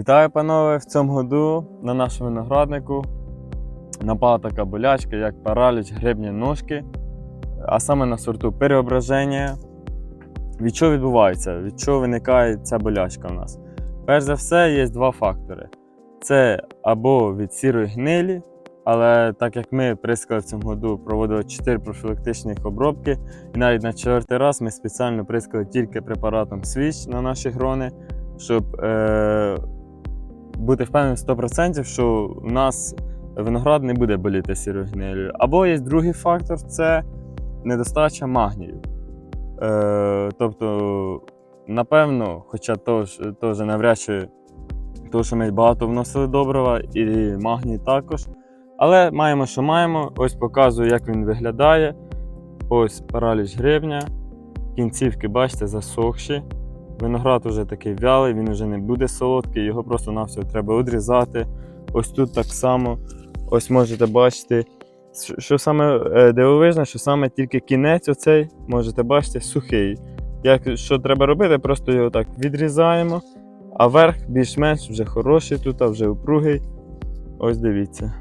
Вітаю, панове! В цьому году на нашому винограднику напала така болячка, як параліч гребня ножки, а саме на сорту переображення. Від чого відбувається? Від чого виникає ця болячка в нас? Перш за все, є два фактори: це або від сірої гнилі, але так як ми прискали в цьому году, проводили 4 профілактичних обробки, і навіть на четвертий раз ми спеціально прискали тільки препаратом свіч на наші грони, щоб е, бути впевненим 100%, що у нас виноград не буде боліти сірою гнилю. Або є другий фактор це недостача магнію. Е, тобто, напевно, хоча теж, навряд чи тому що ми багато вносили добрива і магній також. Але маємо, що маємо. Ось показую, як він виглядає. Ось параліч гребня. Кінцівки, бачите, засохші. Виноград уже такий вялий, він вже не буде солодкий, його просто-навсього треба відрізати. Ось тут так само. Ось можете бачити. Що саме е, дивовижне, що саме тільки кінець оцей, можете бачити, сухий. Як Що треба робити, просто його так відрізаємо, а верх більш-менш вже хороший, тут а вже упругий. Ось дивіться.